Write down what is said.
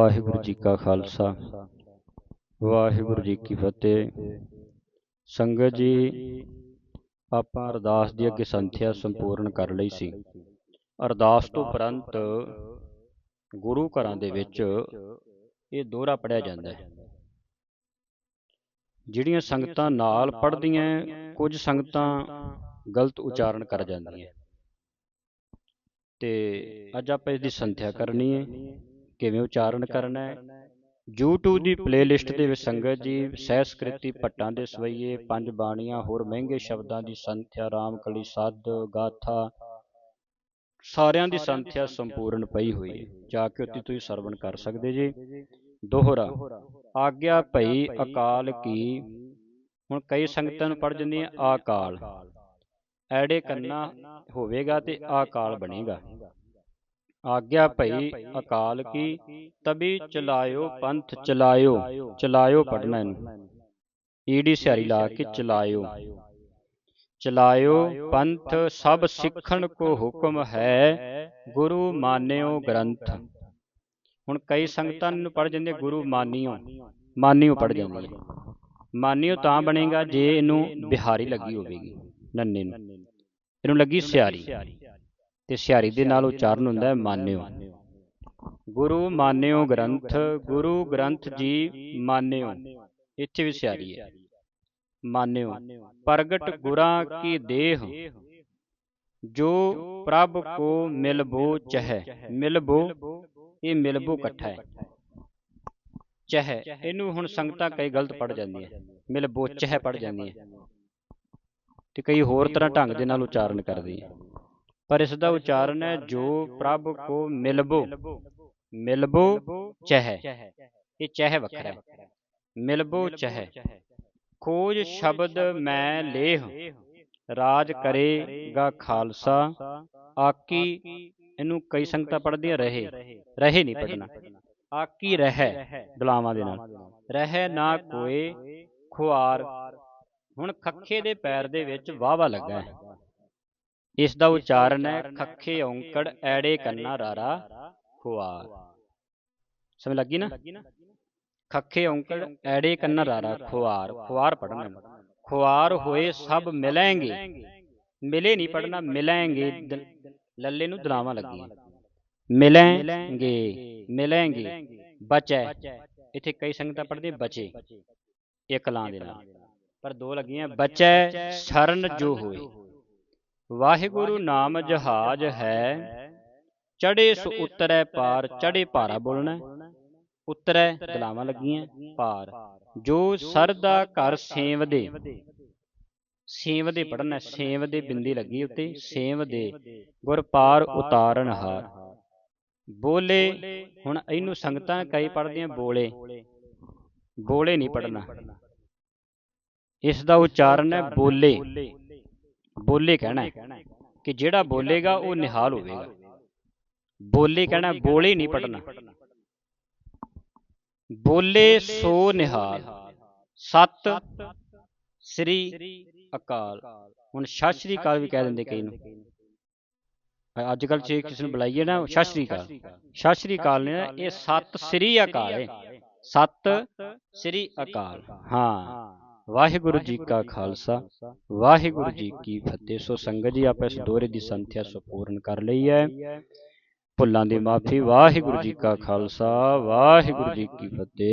ਵਾਹਿਗੁਰੂ ਜੀ ਕਾ ਖਾਲਸਾ। ਵਾਹਿਗੁਰੂ ਜੀ ਕੀ ਫਤਿਹ। ਸੰਗਤ ਜੀ, ਆਪਾਂ ਅਰਦਾਸ ਦੀ ਅੱਗੇ ਸੰਥਿਆ ਸੰਪੂਰਨ ਕਰ ਲਈ ਸੀ। ਅਰਦਾਸ ਤੋਂ ਉਪਰੰਤ ਗੁਰੂ ਘਰਾਂ ਦੇ ਵਿੱਚ ਇਹ ਦੋਹਰਾ ਪੜਿਆ ਜਾਂਦਾ ਹੈ। ਜਿਹੜੀਆਂ ਸੰਗਤਾਂ ਨਾਲ ਪੜ੍ਹਦੀਆਂ, ਕੁਝ ਸੰਗਤਾਂ ਗਲਤ ਉਚਾਰਨ ਕਰ ਜਾਂਦੀਆਂ। ਤੇ ਅੱਜ ਆਪਾਂ ਇਸ ਦੀ ਸੰਥਿਆ ਕਰਨੀ ਹੈ। ਕਿਵੇਂ ਉਚਾਰਨ ਕਰਨਾ ਹੈ? YouTube ਦੀ ਪਲੇਲਿਸਟ ਦੇ ਵਿੱਚ ਸੰਗਤ ਜੀ ਸਹਿਸਕ੍ਰਿਤੀ ਭੱਟਾਂ ਦੇ ਸਵਈਏ ਪੰਜ ਬਾਣੀਆਂ ਹੋਰ ਮਹਿੰਗੇ ਸ਼ਬਦਾਂ ਦੀ ਸੰਥਿਆ ਰਾਮਕਲੀ ਸੱਧ ਗਾਥਾ ਸਾਰਿਆਂ ਦੀ ਸੰਥਿਆ ਸੰਪੂਰਨ ਪਈ ਹੋਈ ਹੈ। ਜਾ ਕੇ ਉੱਥੇ ਤੁਸੀਂ ਸਰਵਣ ਕਰ ਸਕਦੇ ਜੀ। ਦੋਹਰਾ ਆਗਿਆ ਭਈ ਅਕਾਲ ਕੀ। ਹੁਣ ਕਈ ਸੰਗਤਾਂ ਨੂੰ ਪੜ ਜਾਂਦੀਆਂ ਆਕਾਲ। ਐੜੇ ਕੰਨਾ ਹੋਵੇਗਾ ਤੇ ਆਕਾਲ ਬਣੇਗਾ। ਆਗਿਆ ਭਈ ਅਕਾਲ ਕੀ ਤਬੀ ਚਲਾਇਓ ਪੰਥ ਚਲਾਇਓ ਚਲਾਇਓ ਪੜਨਾ ਇਹਨੂੰ। ਈਡੀ ਸਿਆਰੀ ਲਾ ਕੇ ਚਲਾਇਓ। ਚਲਾਇਓ। ਪੰਥ ਸਭ ਸਿੱਖਣ ਕੋ ਹੁਕਮ ਹੈ ਗੁਰੂ ਮਾਨਿਓ ਗ੍ਰੰਥ। ਹੁਣ ਕਈ ਸੰਗਤਾਂ ਨੂੰ ਪੜ ਜਾਂਦੇ ਗੁਰੂ ਮਾਨਿਓ। ਮਾਨਿਓ। ਪੜ ਜਾਂਦੀ ਮਾਨਿਓ ਤਾਂ ਬਣੇਗਾ ਜੇ ਇਹਨੂੰ ਬਿਹਾਰੀ ਲੱਗੀ ਹੋਵੇਗੀ ਨੰਨੇ ਨੂੰ। ਇਹਨੂੰ ਲੱਗੀ ਸਿਆਰੀ ਤੇ ਸਿਆਰੀ ਦੇ ਨਾਲ ਉਚਾਰਨ ਹੁੰਦਾ ਹੈ, ਮਾਨਿਓ। ਗੁਰੂ ਮਾਨਿਓ ਗ੍ਰੰਥ, ਗੁਰੂ ਗ੍ਰੰਥ ਜੀ ਮਾਨਿਓ। ਇੱਥੇ ਵੀ ਸਿਆਰੀ ਹੈ। ਮਾਨਿਓ, ਪ੍ਰਗਟ ਗੁਰਾਂ ਕੀ ਦੇਹ, ਜੋ ਪ੍ਰਭ ਕੋ ਮਿਲਬੋ ਚਹਿ। ਮਿਲਬੋ, ਇਹ ਮਿਲਬੋ ਇਕੱਠਾ ਹੈ। ਚਹਿ, ਇਹਨੂੰ ਹੁਣ ਸੰਗਤਾਂ ਕਈ ਗਲਤ ਪੜ ਜਾਂਦੀਆਂ। ਮਿਲਬੋ, ਚਹਿ ਪੜ ਜਾਂਦੀਆਂ। ਤੇ ਕਈ ਹੋਰ ਤਰ੍ਹਾਂ ਢੰਗ ਦੇ ਨਾਲ ਉਚਾਰਨ ਕਰਦੀ ਹੈ। ਪਰ ਇਸ ਦਾ ਉਚਾਰਨ ਹੈ ਜੋ ਪ੍ਰਭ ਕੋ ਮਿਲਬੋ। ਮਿਲਬੋ। ਚਹਿ। ਇਹ ਚਹਿ ਵੱਖਰਾ ਹੈ। ਮਿਲਬੋ ਚਹਿ। ਖੋਜ ਸ਼ਬਦ ਮੈਂ ਲੇਹ। ਰਾਜ ਕਰੇਗਾ ਖਾਲਸਾ। ਆਕੀ ਇਹਨੂੰ ਕਈ ਸੰਗਤਾਂ ਪੜ੍ਹਦੀਆਂ ਰਹੇ। ਰਹੇ। ਨਹੀਂ ਪੜਨਾ ਆਕੀ ਰਹਿ ਬਲਾਵਾਂ ਦੇ ਨਾਲ। ਰਹਿ ਨਾ ਕੋਏ ਖੁਆਰ। ਹੁਣ ਖੱਖੇ ਦੇ ਪੈਰ ਦੇ ਵਿੱਚ ਵਾਵਾ ਲੱਗਾ ਹੈ। ਇਸ ਦਾ ਉਚਾਰਨ ਹੈ ਖੱਖੇ ਔਂਕੜ ਐੜੇ ਕੰਨਾ ਰਾਰਾ ਖੁਆਰ ਸਮਝ ਲੱਗੀ ਨਾ? ਖੱਖੇ ਔਂਕੜ ਐੜੇ ਕੰਨਾ ਰਾਰਾ ਖੁਆਰ ਖੁਆਰ ਪੜਨਾ ਖੁਆਰ ਹੋਏ ਸਭ ਮਿਲਣਗੇ ਮਿਲੇ ਨਹੀਂ ਪੜਨਾ ਮਿਲਣਗੇ ਲੱਲੇ ਨੂੰ ਦਲਾਵਾਂ ਲੱਗੀਆਂ। ਮਿਲਣਗੇ ਮਿਲਣਗੇ ਬਚੈ। ਇੱਥੇ ਕਈ ਸੰਗਤਾਂ ਪੜਦੇ ਬਚੇ। ਇੱਕ ਲਾਂ ਦੇ ਨਾਲ। ਪਰ ਦੋ ਲੱਗੀਆਂ ਬਚੈ ਸ਼ਰਨ ਜੋ ਹੋਏ। ਵਾਹਿਗੁਰੂ ਨਾਮ ਜਹਾਜ ਹੈ। ਚੜੇ ਸੋ ਉਤਰੈ ਪਾਰ ਚੜੇ ਭਾਰਾ ਬੋਲਣਾ। ਉਤਰੈ ਦਲਾਵਾਂ ਲੱਗੀਆਂ ਪਾਰ। ਜੋ ਸਰਦਾ ਘਰ ਸੇਵ ਦੇ। ਸੇਵ ਦੇ। ਪੜਨਾ ਸੇਵ ਦੇ ਬਿੰਦੀ ਲੱਗੀ ਉੱਤੇ। ਸੇਵ ਦੇ ਗੁਰ ਪਾਰ ਉਤਾਰਨ ਹਾਰ। ਬੋਲੇ ਹੁਣ ਇਹਨੂੰ ਸੰਗਤਾਂ ਕਈ ਪੜਦੀਆਂ ਬੋਲੇ। ਬੋਲੇ। ਨਹੀਂ ਪੜਨਾ ਇਸ ਦਾ ਉਚਾਰਨ ਹੈ ਬੋਲੇ। ਬੋਲੇ ਕਹਿਣਾ ਕਿ ਜਿਹੜਾ ਬੋਲੇਗਾ ਉਹ ਨਿਹਾਲ ਹੋਵੇਗਾ। ਬੋਲੇ ਕਹਿਣਾ ਬੋਲੇ ਨਹੀਂ ਪੜਨਾ ਬੋਲੇ ਸੋ ਨਿਹਾਲ। ਸਤ ਸ੍ਰੀ ਅਕਾਲ। ਹੁਣ ਸਤਿ ਸ੍ਰੀ ਅਕਾਲ ਵੀ ਕਹਿ ਦਿੰਦੇ ਕਈ ਨੂੰ। ਅੱਜ ਕੱਲ ਜੇ ਕਿਸੇ ਨੂੰ ਬੁਲਾਈਏ ਨਾ, ਸਤਿ ਸ੍ਰੀ ਅਕਾਲ। ਸਤਿ ਸ੍ਰੀ ਅਕਾਲ ਨੇ, ਇਹ ਸਤ ਸ੍ਰੀ ਅਕਾਲ ਹੈ। ਸਤ ਸ੍ਰੀ ਅਕਾਲ। ਹਾਂ। ਵਾਹਿਗੁਰੂ ਜੀ ਕਾ ਖਾਲਸਾ। ਵਾਹਿਗੁਰੂ ਜੀ ਕੀ ਫਤਿਹ। ਸੋ ਸੰਗਤ ਜੀ ਆਪਾਂ ਇਸ ਦੋਰੇ ਦੀ ਸੰਥਿਆ ਸੰਪੂਰਨ ਕਰ ਲਈ ਹੈ। ਭੁੱਲਾਂ ਦੀ ਮਾਫੀ। ਵਾਹਿਗੁਰੂ ਜੀ ਕਾ ਖਾਲਸਾ। ਵਾਹਿਗੁਰੂ ਜੀ ਕੀ ਫਤਿਹ।